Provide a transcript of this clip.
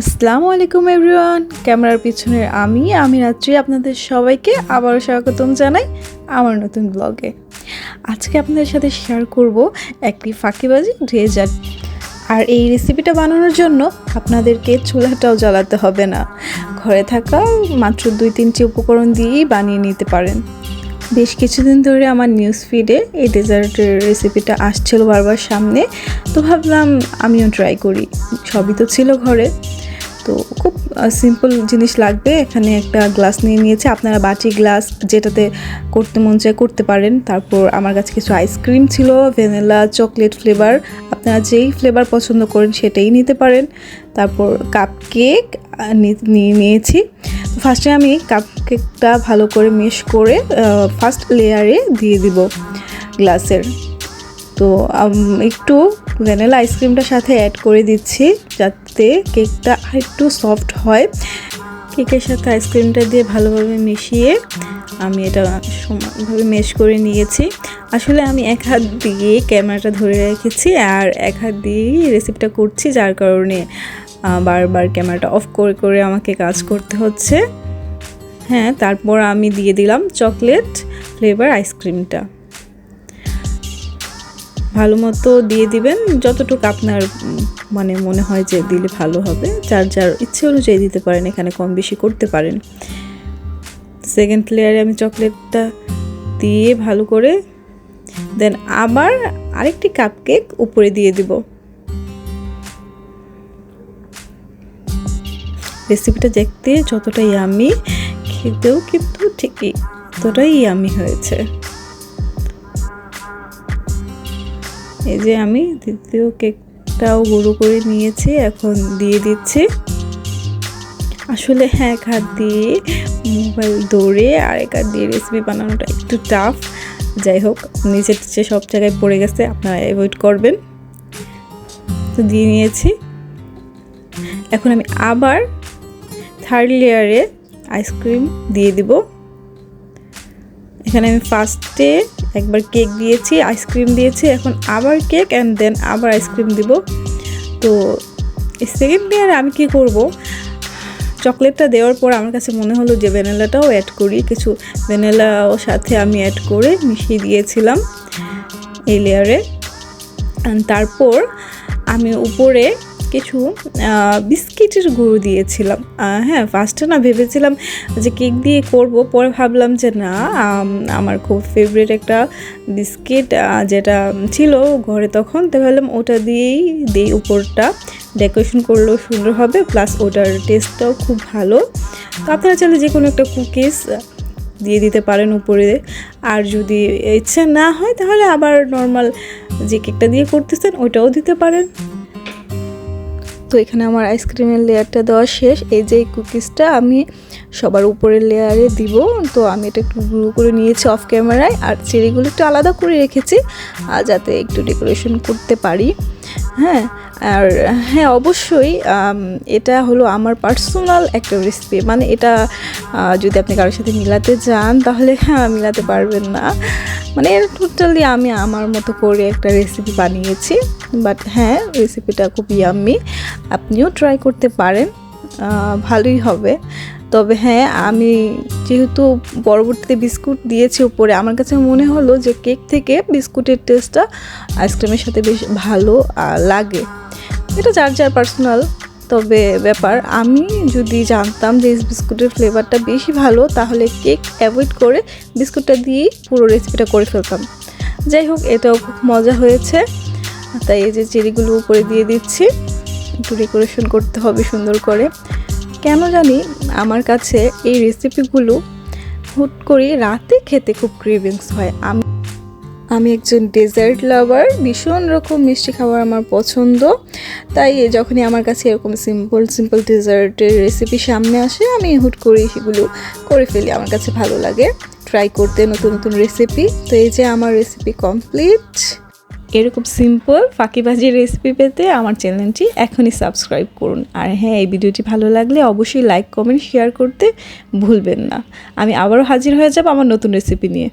আসসালামু আলাইকুম এভরিওয়ান। ক্যামেরার পিছনে আমি আমি রাত্রি আপনাদের সবাইকে আবারও স্বাগতম জানাই আমার নতুন ব্লগে আজকে আপনাদের সাথে শেয়ার করব একটি ফাঁকিবাজি ড্রেজার আর এই রেসিপিটা বানানোর জন্য আপনাদেরকে চুলাটাও জ্বালাতে হবে না। ঘরে থাকা মাত্র দুই, তিনটি উপকরণ দিয়েই বানিয়ে নিতে পারেন। বেশ কিছুদিন ধরে আমার নিউজ ফিডে এই ডেজার্টের রেসিপিটা আসছিল বারবার সামনে। তো ভাবলাম আমিও ট্রাই করি। সবই তো ছিল ঘরে। তো খুব সিম্পল জিনিস লাগবে। এখানে একটা গ্লাস নিয়ে নিয়েছে। আপনারা বাটি গ্লাস যেটাতে করতে মন চায় করতে পারেন। তারপর আমার কাছে কিছু আইসক্রিম ছিল ভ্যানিলা চকলেট ফ্লেভার আপনারা যেই ফ্লেভার পছন্দ করেন সেটাই নিতে পারেন। তারপর কাপ কেক নিয়ে নিয়েছি। ফার্স্টে আমি কাপ কেকটা ভালো করে মেশ করে ফার্স্ট লেয়ারে দিয়ে দিব গ্লাসের তো একটু ভ্যানিলা আইসক্রিমটার সাথে অ্যাড করে দিচ্ছি যাতে কেকটা একটু সফট হয়। কেকের সাথে আইসক্রিমটা দিয়ে ভালোভাবে মিশিয়ে আমি এটা সমানভাবে মেশ করে নিয়েছি। আসলে আমি এক হাত দিয়ে ক্যামেরাটা ধরে রেখেছি আর এক হাত দিয়েই রেসিপিটা করছি, যার কারণে বারবার ক্যামেরাটা অফ করে করে আমাকে কাজ করতে হচ্ছে। হ্যাঁ তারপর আমি দিয়ে দিলাম চকলেট ফ্লেভার আইসক্রিমটা ভালো মতো দিয়ে দিবেন, যতটুকু আপনার মানে মনে হয় যে দিলে ভালো হবে। যার যার ইচ্ছে অনুযায়ী দিতে পারেন, এখানে কম বেশি করতে পারেন। সেকেন্ড লেয়ারে আমি চকলেটটা দিয়ে ভালো করে দেন আবার আরেকটি কাপ কেক উপরে দিয়ে দিব। রেসিপিটা দেখতে যতটা ইয়ামি খেতেও কিন্তু ঠিকই ততটাই ইয়ামি হয়েছে। এই যে আমি দ্বিতীয় কেকটাও গুঁড়ো করে নিয়েছি, এখন দিয়ে দিচ্ছি। আসলে হ্যাঁ এক হাত দিয়ে মোবাইল দৌড়ে আর এক হাত দিয়ে রেসিপি বানানোটা একটু টাফ যাই হোক, নিজের নিচে সব জায়গায় পড়ে গেছে, আপনারা অ্যাভয়েড করবেন। তো দিয়ে নিয়েছি। এখন আমি আবার থার্ড লেয়ারে আইসক্রিম দিয়ে দিব। এখানে আমি ফার্স্টে একবার কেক দিয়েছি আইসক্রিম দিয়েছি, এখন আবার কেক অ্যান্ড দেন আবার আইসক্রিম দিব। তো সেকেন্ড লেয়ারে আমি কি করব? চকলেটটা দেওয়ার পর আমার কাছে মনে হলো যে ভ্যানিলাটাও অ্যাড করি। কিছু ভ্যানিলাও সাথে আমি অ্যাড করে মিশিয়ে দিয়েছিলাম এই লেয়ারে তারপর আমি উপরে কিছু বিস্কিটের গুঁড়ো দিয়েছিলাম। হ্যাঁ ফার্স্টে না ভেবেছিলাম যে কেক দিয়ে করব, পরে ভাবলাম যে না আমার খুব ফেভারিট একটা বিস্কিট যেটা ছিল ঘরে তখন। তো ভাবলাম ওটা দিয়েই দিই, উপরটা ডেকোরেশন করলেও সুন্দর হবে প্লাস ওটার টেস্টটাও খুব ভালো। তো আপনারা চাইলে যে কোনো একটা কুকিজ দিয়ে দিতে পারেন উপরে। আর যদি ইচ্ছা না হয়, তাহলে আবার নর্মাল যে কেকটা দিয়ে করতেছেন, ওইটাও দিতে পারেন। তো এখানে আমার আইসক্রিমের লেয়ারটা দেওয়া শেষ। এই যে কুকিজটা আমি সবার উপরের লেয়ারে দিব। তো আমি এটা একটু গুঁড়ো করে নিয়েছি অফ ক্যামেরায়। আর চেরিগুলো একটু আলাদা করে রেখেছি যাতে একটু ডেকোরেশন করতে পারি। হ্যাঁ আর হ্যাঁ অবশ্যই এটা হলো আমার পার্সোনাল একটা রেসিপি। মানে এটা যদি আপনি কারোর সাথে মিলাতে যান তাহলে হ্যাঁ মিলাতে পারবেন না। মানে টোটালি আমি আমার মতো করে একটা রেসিপি বানিয়েছি। বাট হ্যাঁ রেসিপিটা খুব ইয়াম্মি আপনিও ট্রাই করতে পারেন। ভালোই হবে। তবে হ্যাঁ আমি যেহেতু পরবর্তীতে বিস্কুট দিয়েছি উপরে, আমার কাছে মনে হলো যে কেক থেকে বিস্কুটের টেস্টটা আইসক্রিমের সাথে বেশ ভালো লাগে। এটা যার যার পার্সোনাল তবে ব্যাপার, আমি যদি জানতাম যে বিস্কুটের ফ্লেভারটা বেশি ভালো, তাহলে কেক অ্যাভয়েড করে বিস্কুটটা দিয়েই পুরো রেসিপিটা করে ফেলতাম। যাই হোক, এটাও খুব মজা হয়েছে। তাই এই যে চেরিগুলো উপরে দিয়ে দিচ্ছি। একটু ডেকোরেশন করতে হবে সুন্দর করে। কেন জানি আমার কাছে এই রেসিপিগুলো হুট করে রাতে খেতে খুব ক্রেভিংস হয়। আমি আমি একজন ডেজার্ট লাভার ভীষণ রকম মিষ্টি খাবার আমার পছন্দ। তাই যখনই আমার কাছে এরকম সিম্পল সিম্পল ডেজার্টের রেসিপি সামনে আসে, আমি হুট করে সেগুলো করে ফেলি। আমার কাছে ভালো লাগে। ট্রাই করতে নতুন নতুন রেসিপি তো এই যে আমার রেসিপি কমপ্লিট এরকম সিম্পল ফাঁকিবাজি রেসিপি পেতে আমার চ্যানেলটি এখনই সাবস্ক্রাইব করুন। আর হ্যাঁ এই ভিডিওটি ভালো লাগলে অবশ্যই লাইক কমেন্ট শেয়ার করতে ভুলবেন না। আমি আবারও হাজির হয়ে যাব আমার নতুন রেসিপি নিয়ে।